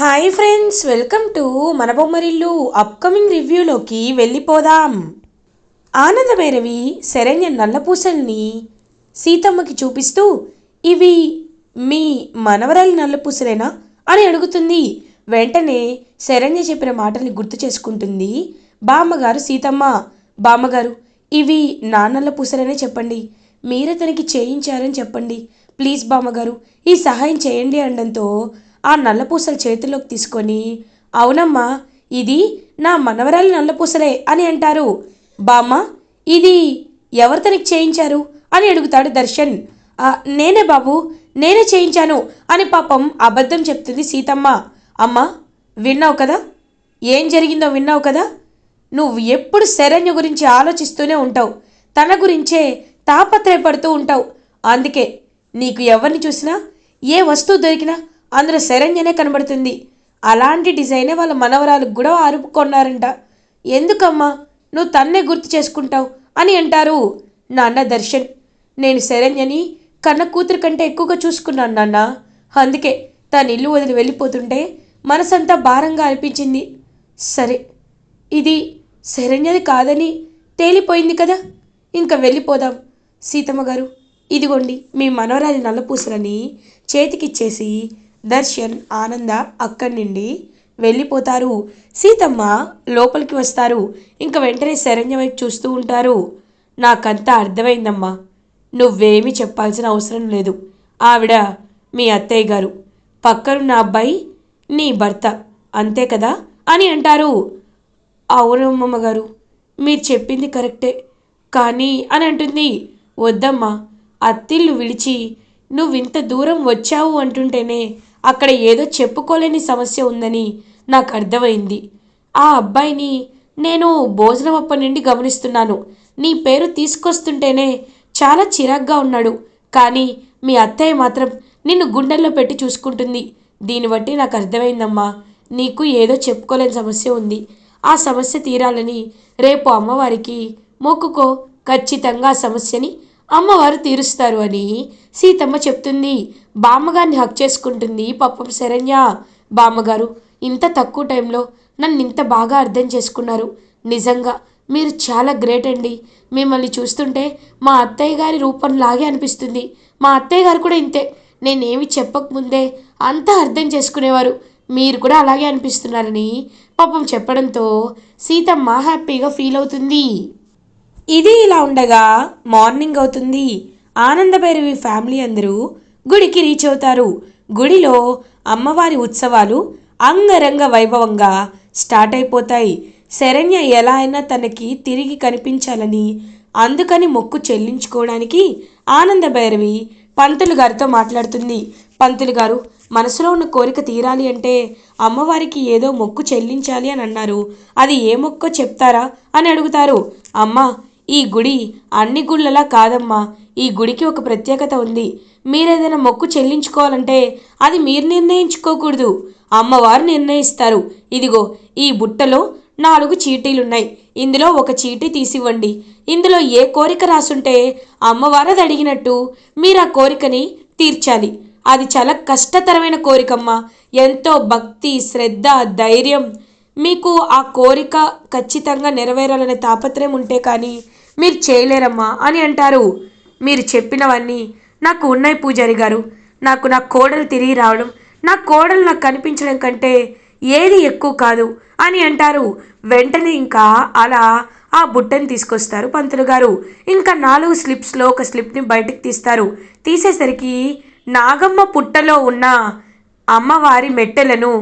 Hi friends welcome to మన Bommarillu upcoming రివ్యూలోకి వెళ్ళిపోదాం. ఆనందభైరవి శరణ్య నల్లపూసల్ని సీతమ్మకి చూపిస్తూ ఇవి మీ మనవరాలి నల్లపూసలేనా? అని అడుగుతుంది. వెంటనే శరణ్య చెప్పిన మాటల్ని గుర్తు చేసుకుంటుంది బామ్మగారు సీతమ్మ. బామ్మగారు ఇవి నా నల్లపూసలనే చెప్పండి. మీరతనికి తనకి చేయించారని చెప్పండి. ప్లీజ్ బామ్మగారు ఈ సహాయం చేయండి అనడంతో ఆ నల్లపూసలు చేతిలోకి తీసుకొని అవునమ్మా ఇది నా మనవరాలి నల్లపూసలే అని అంటారు. బామ్మ ఇది ఎవరు తనకి చేయించారు? అని అడుగుతాడు దర్శన్. నేనే బాబు నేనే చేయించాను అని పాపం అబద్ధం చెప్తుంది సీతమ్మ. అమ్మా విన్నావు కదా? ఏం జరిగిందో విన్నావు కదా? నువ్వు ఎప్పుడు శరణ్య గురించి ఆలోచిస్తూనే ఉంటావు. తన గురించే తాపత్రయపడుతూ ఉంటావు. అందుకే నీకు ఎవరిని చూసినా ఏ వస్తువు దొరికినా అందులో శరణ్యనే కనబడుతుంది. అలాంటి డిజైనే వాళ్ళ మనవరాలకు కూడా ఆరుపుకొన్నారంట ఎందుకమ్మా? నువ్వు తన్నే గుర్తు చేసుకుంటావు అని అంటారు. నాన్న దర్శన్. నేను శరణ్యని కన్న కూతురు కంటే ఎక్కువగా చూసుకున్నాను నాన్న. అందుకే తను ఇల్లు వదిలి వెళ్ళిపోతుంటే మనసంతా భారంగా అనిపించింది. సరే ఇది శరణ్యది కాదని తేలిపోయింది కదా? ఇంకా వెళ్ళిపోదాం. సీతమ్మ గారు ఇదిగోండి మీ మనవరాలి నల్లపూసలని చేతికిచ్చేసి దర్శన్ ఆనంద అక్కడి నుండి వెళ్ళిపోతారు. సీతమ్మ లోపలికి వస్తారు. ఇంకా వెంటనే శరణ్య వైపు చూస్తూ ఉంటారు. నాకంతా అర్థమైందమ్మా. నువ్వేమీ చెప్పాల్సిన అవసరం లేదు. ఆవిడ మీ అత్తయ్య గారు. పక్కనున్న అబ్బాయి నీ భర్త. అంతే కదా? అని అంటారు. అవునమ్మమ్మ గారు మీరు చెప్పింది కరెక్టే. కానీ అని అంటుంది. వద్దమ్మా అత్తిళ్ళు విడిచి నువ్వు ఇంత దూరం వచ్చావు అంటుంటేనే అక్కడ ఏదో చెప్పుకోలేని సమస్య ఉందని నాకు అర్థమైంది. ఆ అబ్బాయిని నేను భోజనం అప్పటి నుండి గమనిస్తున్నాను. నీ పేరు తీసుకొస్తుంటేనే చాలా చిరాగ్గా ఉన్నాడు. కానీ మీ అత్తయ్య మాత్రం నిన్ను గుండెల్లో పెట్టి చూసుకుంటుంది. దీన్ని బట్టి నాకు అర్థమైందమ్మా. నీకు ఏదో చెప్పుకోలేని సమస్య ఉంది. ఆ సమస్య తీరాలని రేపు అమ్మవారికి మొక్కుకో. ఖచ్చితంగా ఆ సమస్యని అమ్మవారు తీరుస్తారు అని సీతమ్మ చెప్తుంది. బామ్మగారిని హక్ చేసుకుంటుంది పాపం శరణ్య. బామ్మగారు ఇంత తక్కువ టైంలో నన్ను ఇంత బాగా అర్థం చేసుకున్నారు. నిజంగా మీరు చాలా గ్రేట్ అండి. మిమ్మల్ని చూస్తుంటే మా అత్తయ్య గారి రూపంలాగే అనిపిస్తుంది. మా అత్తయ్య గారు కూడా ఇంతే. నేనేమి చెప్పకముందే అంతా అర్థం చేసుకునేవారు. మీరు కూడా అలాగే అనిపిస్తున్నారని పాపం చెప్పడంతో సీతమ్మ హ్యాపీగా ఫీల్ అవుతుంది. ఇది ఇలా ఉండగా మార్నింగ్ అవుతుంది. ఆనందభైరవి ఫ్యామిలీ అందరూ గుడికి రీచ్ అవుతారు. గుడిలో అమ్మవారి ఉత్సవాలు అంగరంగ వైభవంగా స్టార్ట్ అయిపోతాయి. శరణ్య ఎలా అయినా తనకి తిరిగి కనిపించాలని అందుకని మొక్కు చెల్లించుకోవడానికి ఆనందభైరవి పంతులు గారితో మాట్లాడుతుంది. పంతులు గారు మనసులో ఉన్న కోరిక తీరాలి అంటే అమ్మవారికి ఏదో మొక్కు చెల్లించాలి అని అన్నారు. అది ఏ మొక్కో చెప్తారా అని అడుగుతారు. అమ్మ ఈ గుడి అన్ని గుళ్ళలా కాదమ్మా. ఈ గుడికి ఒక ప్రత్యేకత ఉంది. మీరేదైనా మొక్కు చెల్లించుకోవాలంటే అది మీరు నిర్ణయించుకోకూడదు. అమ్మవారు నిర్ణయిస్తారు. ఇదిగో ఈ బుట్టలో నాలుగు చీటీలున్నాయి. ఇందులో ఒక చీటీ తీసివ్వండి. ఇందులో ఏ కోరిక రాసుంటే అమ్మవారు అది అడిగినట్టు మీరు ఆ కోరికని తీర్చాలి. అది చాలా కష్టతరమైన కోరికమ్మా. ఎంతో భక్తి శ్రద్ధ ధైర్యం. మీకు ఆ కోరిక ఖచ్చితంగా నెరవేరాలనే తాపత్రయం ఉంటే కానీ మీరు చేయలేరమ్మా అని అంటారు. మీరు చెప్పినవన్నీ నాకు ఉన్నాయి పూజారి గారు. నాకు నా కోడలు తిరిగి రావడం నా కోడలు నాకు కనిపించడం కంటే ఏది ఎక్కువ కాదు అని అంటారు. వెంటనే ఇంకా అలా ఆ బుట్టని తీసుకొస్తారు పంతులు గారు. ఇంకా నాలుగు స్లిప్స్లో ఒక స్లిప్ని బయటకు తీస్తారు. తీసేసరికి నాగమ్మ పుట్టలో ఉన్న అమ్మవారి మెట్టెలను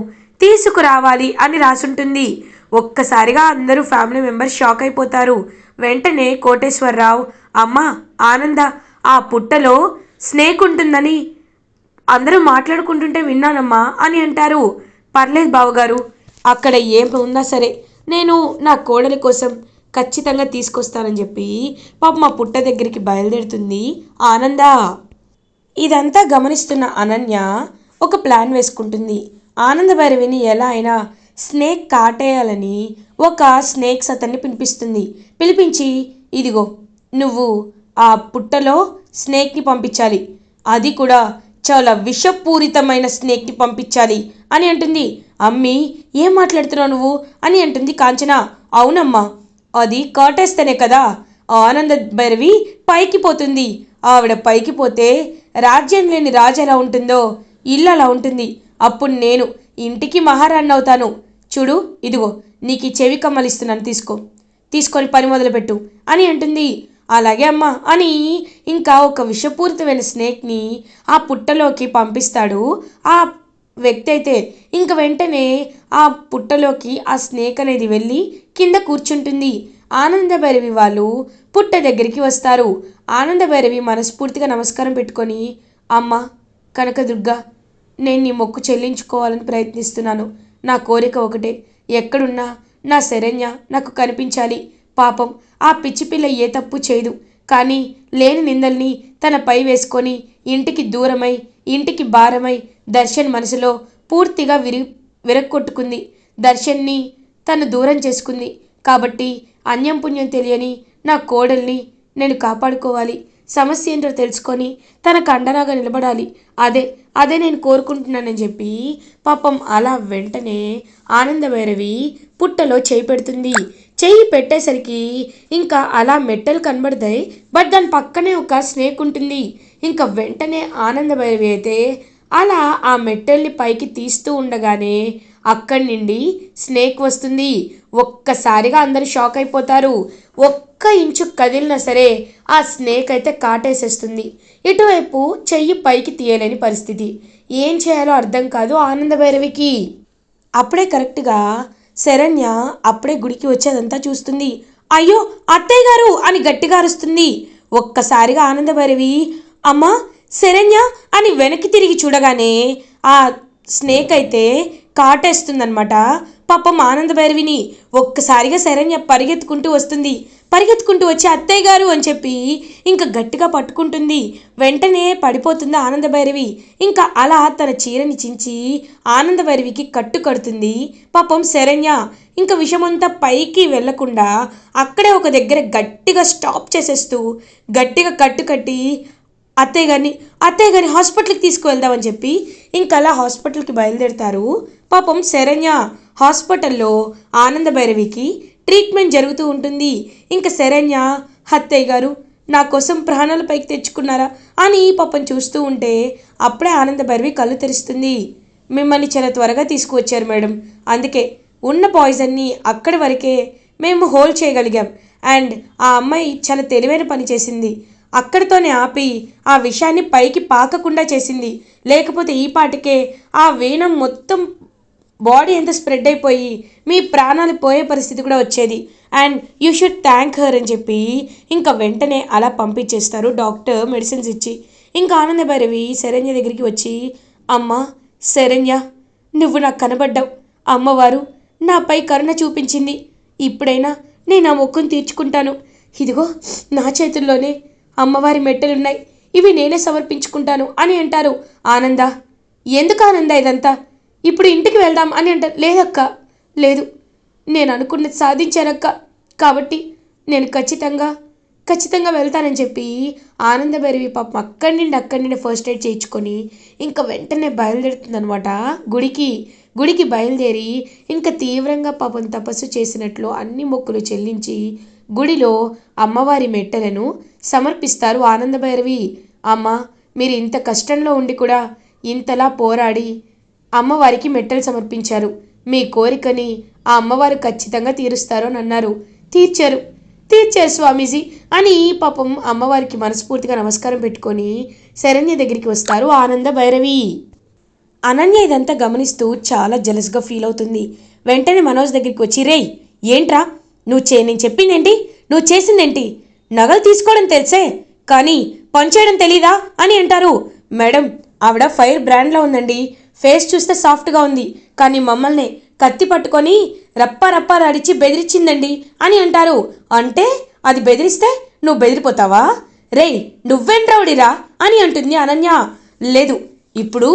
తీసుకురావాలి అని రాసుంటుంది. ఒక్కసారిగా అందరూ ఫ్యామిలీ మెంబర్స్ షాక్ అయిపోతారు. వెంటనే కోటేశ్వరరావు అమ్మ ఆనంద ఆ పుట్టలో స్నేక్ ఉంటుందని అందరూ మాట్లాడుకుంటుంటే విన్నానమ్మా అని అంటారు. పర్లేదు బావగారు అక్కడ ఏం ఉందా సరే నేను నా కోడలి కోసం ఖచ్చితంగా తీసుకొస్తానని చెప్పి పాప మా పుట్ట దగ్గరికి బయలుదేరుతుంది ఆనంద. ఇదంతా గమనిస్తున్న అనన్య ఒక ప్లాన్ వేసుకుంటుంది. ఆనంద భైరవిని ఎలా అయినా స్నేక్ కాటేయాలని ఒక స్నేక్స్ అతన్ని పిలిపిస్తుంది. పిలిపించి ఇదిగో నువ్వు ఆ పుట్టలో స్నేక్ని పంపించాలి. అది కూడా చాలా విషపూరితమైన స్నేక్ని పంపించాలి అని అంటుంది. అమ్మి ఏం మాట్లాడుతున్నావు నువ్వు? అని అంటుంది కాంచన. అవునమ్మా అది కాటేస్తేనే కదా ఆనంద భైరవి పైకి పోతుంది. ఆవిడ పైకి పోతే రాజ్యం లేని రాజు ఎలా ఉంటుందో ఇల్లు అలా ఉంటుంది. అప్పుడు నేను ఇంటికి మహారాణి అవుతాను. చూడు ఇదిగో నీకు ఈ చెవి కమ్మలు ఇస్తున్నాను తీసుకో. తీసుకొని పని మొదలుపెట్టు అని అంటుంది. అలాగే అమ్మా అని ఇంకా ఒక విషపూరితమైన స్నేక్ని ఆ పుట్టలోకి పంపిస్తాడు. ఆ వ్యక్తి అయితే ఇంక వెంటనే ఆ పుట్టలోకి ఆ స్నేక్ అనేది వెళ్ళి కింద కూర్చుంటుంది. ఆనందభైరవి వాళ్ళు పుట్ట దగ్గరికి వస్తారు. ఆనందభైరవి మనస్ఫూర్తిగా నమస్కారం పెట్టుకొని అమ్మ కనకదుర్గ నేను నీ మొక్కు చెల్లించుకోవాలని ప్రయత్నిస్తున్నాను. నా కోరిక ఒకటే. ఎక్కడున్నా నా శరణ్య నాకు కనిపించాలి. పాపం ఆ పిచ్చి పిల్ల ఏ తప్పు చేయదు. కానీ లేని నిందల్ని తన పై వేసుకొని ఇంటికి దూరమై ఇంటికి భారమై దర్శన్ మనసులో పూర్తిగా విరి విరక్కొట్టుకుంది. దర్శన్ని తను దూరం చేసుకుంది. కాబట్టి అన్యం పుణ్యం తెలియని నా కోడల్ని నేను కాపాడుకోవాలి. సమస్య ఏంటో తెలుసుకొని తనకు అండరాగా నిలబడాలి. అదే అదే నేను కోరుకుంటున్నానని చెప్పి పాపం అలా వెంటనే ఆనందభైరవి పుట్టలో చేయి పెడుతుంది. చెయ్యి పెట్టేసరికి ఇంకా అలా మెట్టలు కనబడతాయి బట్ దాని పక్కనే ఒక స్నేక్ ఉంటుంది. ఇంకా వెంటనే ఆనందభైరవి అయితే అలా ఆ మెట్టల్ని పైకి తీస్తూ ఉండగానే అక్కడి నుండి స్నేక్ వస్తుంది. ఒక్కసారిగా అందరు షాక్ అయిపోతారు. ఒక్క ఇంచు కదిలినా సరే ఆ స్నేక్ అయితే కాటేసేస్తుంది. ఇటువైపు చెయ్యి పైకి తీయలేని పరిస్థితి. ఏం చేయాలో అర్థం కాదు ఆనందభైరవికి అప్పుడే కరెక్ట్గా శరణ్య అప్పుడే గుడికి వచ్చేదంతా చూస్తుంది. అయ్యో అత్తయ్య గారు అని గట్టిగా అరుస్తుంది. ఒక్కసారిగా ఆనందభైరవి అమ్మా శరణ్య అని వెనక్కి తిరిగి చూడగానే ఆ స్నేక్ అయితే కాటేస్తుందనమాట పాపం ఆనంద భైరవిని ఒక్కసారిగా శరణ్య పరిగెత్తుకుంటూ వస్తుంది. పరిగెత్తుకుంటూ వచ్చి అత్తయ్య గారు అని చెప్పి ఇంకా గట్టిగా పట్టుకుంటుంది. వెంటనే పడిపోతుంది ఆనంద భైరవి. ఇంకా అలా తన చీరని చించి ఆనంద భైరవికి కట్టు కడుతుంది. పాపం శరణ్య ఇంకా విషమంతా పైకి వెళ్ళకుండా అక్కడే ఒక దగ్గర గట్టిగా స్టాప్ చేసేస్తూ గట్టిగా కట్టు కట్టి అత్తయ్య గారిని అత్తయ్య గారిని హాస్పిటల్కి తీసుకువెళ్దామని చెప్పి ఇంకా అలా హాస్పిటల్కి బయలుదేరుతారు. పాపం శరణ్య హాస్పిటల్లో ఆనంద భైరవికి ట్రీట్మెంట్ జరుగుతూ ఉంటుంది. ఇంకా శరణ్య హత్తయ్య గారు నా కోసం ప్రాణాల పైకి తెచ్చుకున్నారా? అని పాపం చూస్తూ ఉంటే అప్పుడే ఆనంద భైరవి కళ్ళు తెరుస్తుంది. మిమ్మల్ని చాలా త్వరగా తీసుకువచ్చారు మేడం. అందుకే ఉన్న పాయిజన్ని అక్కడి వరకే మేము హోల్డ్ చేయగలిగాం. అండ్ ఆ అమ్మాయి చాలా తెలివైన పని చేసింది. అక్కడితోనే ఆపి ఆ విషయాన్ని పైకి పాకకుండా చేసింది. లేకపోతే ఈ పాటికే ఆ వీణం మొత్తం బాడీ ఎంత స్ప్రెడ్ అయిపోయి మీ ప్రాణాలు పోయే పరిస్థితి కూడా వచ్చేది. And you should thank her అని చెప్పి ఇంకా వెంటనే అలా పంపించేస్తారు. డాక్టర్ మెడిసిన్స్ ఇచ్చి. ఇంకా ఆనందభైరవి శరణ్య దగ్గరికి వచ్చి అమ్మ శరణ్య నువ్వు నాకు కనబడ్డావు. అమ్మవారు నాపై కరుణ చూపించింది. ఇప్పుడైనా నేను ఆ మొక్కును తీర్చుకుంటాను. ఇదిగో నా చేతుల్లోనే అమ్మవారి మెట్టెలున్నాయి. ఇవి నేనే సమర్పించుకుంటాను అని అంటారు. ఆనంద ఎందుకు ఆనంద ఇదంతా? ఇప్పుడు ఇంటికి వెళ్దాం అని అంటారు. లేదక్క లేదు. నేను అనుకున్నది సాధించానక్క. కాబట్టి నేను ఖచ్చితంగా ఖచ్చితంగా వెళ్తానని చెప్పి ఆనందభైరవి పాపం అక్కడి నుండి అక్కడి నుండి ఫస్ట్ ఎయిడ్ చేయించుకొని ఇంకా వెంటనే బయలుదేరుతుందనమాట గుడికి గుడికి బయలుదేరి ఇంకా తీవ్రంగా పాపం తపస్సు చేసినట్లు అన్ని మొక్కులు చెల్లించి గుడిలో అమ్మవారి మెట్టలను సమర్పిస్తారు ఆనందభైరవి. అమ్మ మీరు ఇంత కష్టంలో ఉండి కూడా ఇంతలా పోరాడి అమ్మవారికి మెట్టెలు సమర్పించారు. మీ కోరికని ఆ అమ్మవారు ఖచ్చితంగా తీరుస్తారు అని అన్నారు. తీర్చారు. తీర్చారు స్వామీజీ అని పాపం అమ్మవారికి మనస్ఫూర్తిగా నమస్కారం పెట్టుకొని శరణ్య దగ్గరికి వస్తారు ఆనంద భైరవి. అనన్య ఇదంతా గమనిస్తూ చాలా జలస్గా ఫీల్ అవుతుంది. వెంటనే మనోజ్ దగ్గరికి వచ్చి రేయ్ ఏంట్రా? నువ్వు చే నేను చెప్పిందేంటి? నువ్వు చేసిందేంటి? నగలు తీసుకోవడం తెలుసే కానీ పనిచేయడం తెలీదా? అని అంటారు. మేడం ఆవిడ ఫైర్ బ్రాండ్లో ఉందండి. ఫేస్ చూస్తే సాఫ్ట్గా ఉంది కానీ మమ్మల్ని కత్తి పట్టుకొని రప్ప రప్ప రడిచి బెదిరించిందండి అని అంటారు. అంటే అది బెదిరిస్తే నువ్వు బెదిరిపోతావా? రేయ్ నువ్వేం రౌడిరా? అని అంటుంది అనన్య. లేదు ఇప్పుడు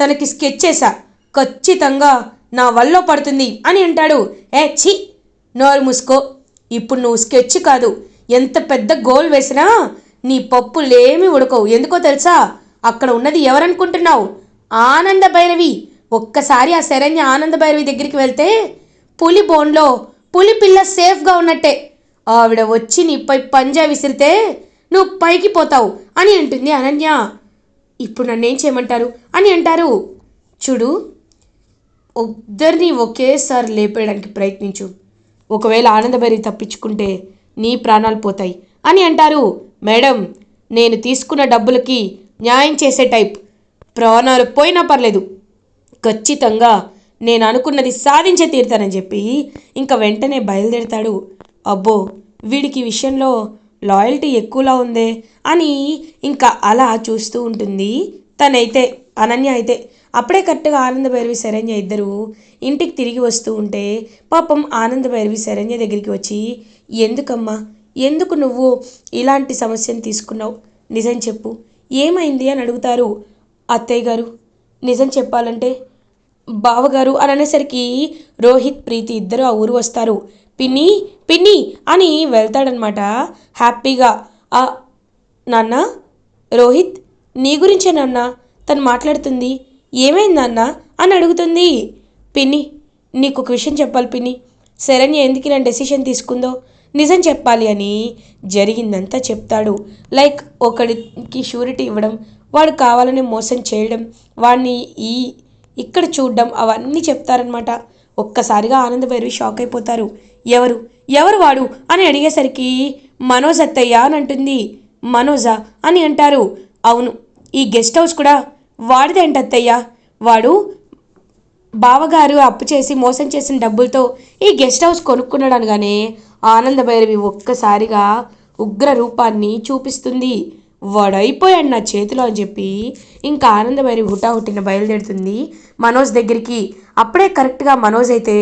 తనకి స్కెచ్ చేశా. ఖచ్చితంగా నా వల్లో పడుతుంది అని అంటాడు. ఏ ఛీ నోరు మూసుకో. ఇప్పుడు నువ్వు స్కెచ్ కాదు. ఎంత పెద్ద గోల్ వేసినా నీ పప్పులేమీ ఉడకవు. ఎందుకో తెలుసా? అక్కడ ఉన్నది ఎవరనుకుంటున్నావు? ఆనంద భైరవి ఒక్కసారి ఆ శరణ్య ఆనంద భైరవి దగ్గరికి వెళ్తే పులి బోన్లో పులి పిల్ల సేఫ్గా ఉన్నట్టే. ఆవిడ వచ్చి నీపై పంజా విసిరితే నువ్వు పైకి పోతావు అని అంటుంది అనన్య. ఇప్పుడు నన్నేం చేయమంటారు? అని అంటారు. చూడు ఇద్దరిని ఒకేసారి లేపేయడానికి ప్రయత్నించు. ఒకవేళ ఆనందభైరి తప్పించుకుంటే నీ ప్రాణాలు పోతాయి అని అంటారు. మేడం నేను తీసుకున్న డబ్బులకి న్యాయం చేసే టైప్. ప్రాణాలు పోయినా పర్లేదు. ఖచ్చితంగా నేను అనుకున్నది సాధించే తీరుతానని చెప్పి ఇంకా వెంటనే బయలుదేరతాడు. అబ్బో వీడికి విషయంలో లాయల్టీ ఎక్కువలా ఉందే అని ఇంకా అలా చూస్తూ ఉంటుంది. తనైతే అనన్య అయితే అప్పుడే కరెక్ట్గా ఆనంద భైరవి శరణ్య ఇద్దరు ఇంటికి తిరిగి వస్తూ ఉంటే పాపం ఆనంద భైరవి శరణ్య దగ్గరికి వచ్చి ఎందుకమ్మా ఎందుకు నువ్వు ఇలాంటి సమస్యను తీసుకున్నావు? నిజం చెప్పు. ఏమైంది? అని అడుగుతారు. అత్తయ్య గారు నిజం చెప్పాలంటే బావగారు అని అనేసరికి రోహిత్ ప్రీతి ఇద్దరు ఆ ఊరు వస్తారు. పిన్ని పిన్ని అని వెళ్తాడనమాట హ్యాపీగా ఆ నాన్న రోహిత్ నీ గురించే నాన్న తను మాట్లాడుతుంది. ఏమైంది నాన్న? అని అడుగుతుంది. పిన్ని నీకు ఒక విషయం చెప్పాలి పిన్ని. శరణ్య ఎందుకు ఇలాంటి డెసిషన్ తీసుకుందో నిజం చెప్పాలి అని జరిగిందంతా చెప్తాడు. లైక్ ఒకడికి షూరిటీ ఇవ్వడం వాడు కావాలని మోసం చేయడం వాడిని ఈ ఇక్కడ చూడడం అవన్నీ చెప్తారనమాట ఒక్కసారిగా ఆనంద భైరవి షాక్ అయిపోతారు. ఎవరు? ఎవరు వాడు? అని అడిగేసరికి మనోజ్ అత్తయ్య అని అంటుంది. మనోజా అని అంటారు. అవును ఈ గెస్ట్ హౌస్ కూడా వాడిదేంటి అత్తయ్య. వాడు బావగారు అప్పు చేసి మోసం చేసిన డబ్బులతో ఈ గెస్ట్ హౌస్ కొనుక్కున్నాడు అనగానే ఆనంద భైరవి ఒక్కసారిగా ఉగ్ర రూపాన్ని చూపిస్తుంది. వాడైపోయాడు నా చేతిలో అని చెప్పి ఇంకా ఆనంద హుటాహుటిన బయలుదేరుతుంది. మనోజ్ దగ్గరికి. అప్పుడే కరెక్ట్గా మనోజ్ అయితే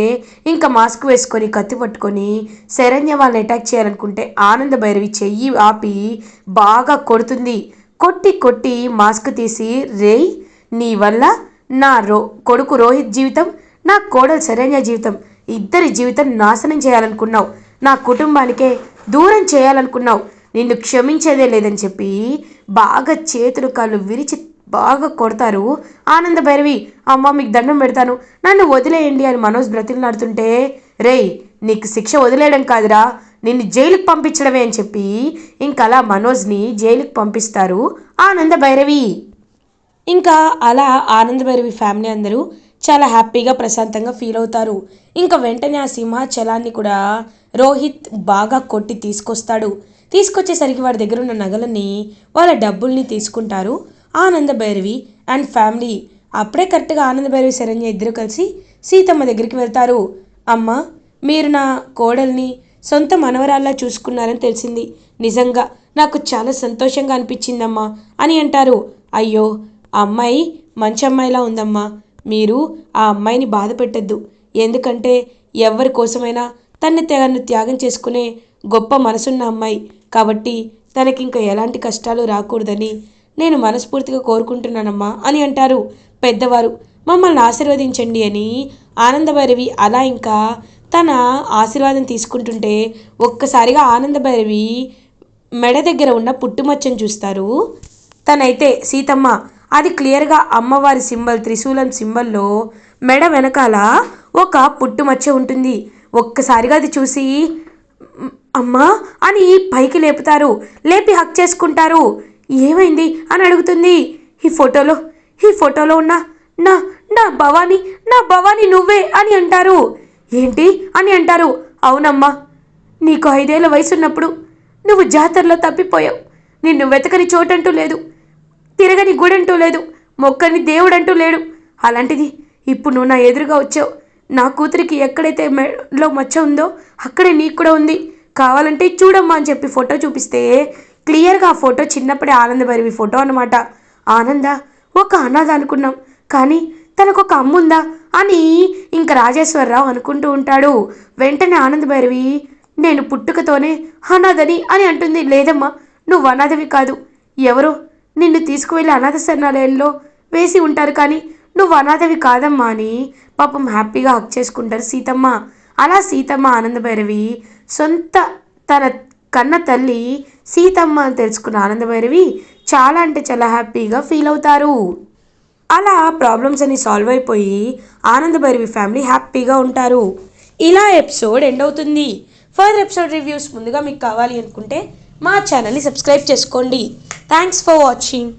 ఇంకా మాస్క్ వేసుకొని కత్తి పట్టుకొని శరణ్య వాళ్ళని అటాక్ చేయాలనుకుంటే ఆనంద భైరవి చెయ్యి ఆపి బాగా కొడుతుంది. కొట్టి కొట్టి మాస్క్ తీసి రేయ్ నీ వల్ల నా రో కొడుకు రోహిత్ జీవితం నా కోడలు శరణ్య జీవితం ఇద్దరి జీవితం నాశనం చేయాలనుకున్నావు. నా కుటుంబానికే దూరం చేయాలనుకున్నావు. నిన్ను క్షమించేదే లేదని చెప్పి బాగా చేతులు కాళ్ళు విరిచి బాగా కొడతారు. ఆనంద భైరవి అమ్మ మీకు దండం పెడతాను. నన్ను వదిలేయండి అని మనోజ్ బ్రతిలాడుతుంటే రేయ్ నీకు శిక్ష వదిలేయడం కాదురా. నిన్ను జైలుకి పంపించడమే అని చెప్పి ఇంకలా మనోజ్ని జైలుకి పంపిస్తారు ఆనంద భైరవి. ఇంకా అలా ఆనంద భైరవి ఫ్యామిలీ అందరూ చాలా హ్యాపీగా ప్రశాంతంగా ఫీల్ అవుతారు. ఇంకా వెంటనే ఆ సింహాచలాన్ని కూడా రోహిత్ బాగా కొట్టి తీసుకొస్తాడు. తీసుకొచ్చేసరికి వాడి దగ్గర ఉన్న నగలని వాళ్ళ డబ్బుల్ని తీసుకుంటారు. ఆనంద భైరవి అండ్ ఫ్యామిలీ. అప్పుడే కరెక్ట్గా ఆనంద భైరవి శరణ్య ఇద్దరు కలిసి సీతమ్మ దగ్గరికి వెళ్తారు. అమ్మ మీరు నా కోడల్ని సొంత మనవరాల్లా చూసుకున్నారని తెలిసింది. నిజంగా నాకు చాలా సంతోషంగా అనిపించిందమ్మా అని అంటారు. అయ్యో ఆ అమ్మాయి మంచి అమ్మాయిలా ఉందమ్మా. మీరు ఆ అమ్మాయిని బాధ పెట్టద్దు ఎందుకంటే ఎవరి కోసమైనా తన్ని తను త్యాగం చేసుకునే గొప్ప మనసున్న అమ్మాయి. కాబట్టి తనకి ఇంకా ఎలాంటి కష్టాలు రాకూడదని నేను మనస్ఫూర్తిగా కోరుకుంటున్నానమ్మా అని అంటారు పెద్దవారు. మమ్మల్ని ఆశీర్వదించండి అని ఆనందభైరవి అలా ఇంకా తన ఆశీర్వాదం తీసుకుంటుంటే ఒక్కసారిగా ఆనందభైరవి మెడ దగ్గర ఉన్న పుట్టుమచ్చను చూస్తారు. తనైతే సీతమ్మ అది క్లియర్గా అమ్మవారి సింబల్ త్రిశూలం సింబల్లో మెడ వెనకాల ఒక పుట్టుమచ్చ ఉంటుంది. ఒక్కసారిగా అది చూసి అమ్మా అని పైకి లేపుతారు. లేపి హక్ చేసుకుంటారు. ఏమైంది అని అడుగుతుంది. ఈ ఫోటోలో ఈ ఫోటోలో ఉన్న నా నా భవానీ నా భవానీ నువ్వే అని అంటారు. ఏంటి అని అంటారు. అవునమ్మా నీకు ఐదేళ్ళ వయసు ఉన్నప్పుడు నువ్వు జాతరలో తప్పిపోయావు. నిన్ను వెతకని చోటంటూ లేదు. తిరగని గుడంటూ లేదు. మొక్కని దేవుడంటూ లేడు. అలాంటిది ఇప్పుడు నువ్వు నా ఎదురుగా వచ్చావు. నా కూతురికి ఎక్కడైతే మెడలో మచ్చ ఉందో అక్కడే నీకు కూడా ఉంది. కావాలంటే చూడమ్మా అని చెప్పి ఫోటో చూపిస్తే క్లియర్గా ఆ ఫోటో చిన్నప్పుడే ఆనంద భైరవి ఫోటో అనమాట ఆనంద ఒక అనాథ అనుకున్నాం. కానీ తనకు ఒక అమ్ముందా అని ఇంకా రాజేశ్వరరావు అనుకుంటూ ఉంటాడు. వెంటనే ఆనంద భైరవి నేను పుట్టుకతోనే అనాథని అని అంటుంది. లేదమ్మా నువ్వు అనాథవి కాదు. ఎవరో? నిన్ను తీసుకువెళ్ళి అనాథ శరణాలయంలో వేసి ఉంటారు కానీ నువ్వు అనాథవి కాదమ్మా అని పాపం హ్యాపీగా హక్ చేసుకుంటారు సీతమ్మ. అలా సీతమ్మ ఆనందభైరవి సొంత తన కన్న తల్లి సీతమ్మ అని తెలుసుకున్న ఆనందభైరవి చాలా అంటే చాలా హ్యాపీగా ఫీల్ అవుతారు. అలా ప్రాబ్లమ్స్ అన్ని సాల్వ్ అయిపోయి ఆనందభైరవి ఫ్యామిలీ హ్యాపీగా ఉంటారు. ఇలా ఎపిసోడ్ ఎండ్ అవుతుంది. ఫర్దర్ ఎపిసోడ్ రివ్యూస్ ముందుగా మీకు కావాలి అనుకుంటే మా ఛానల్ని సబ్స్క్రైబ్ చేసుకోండి. Thanks for watching.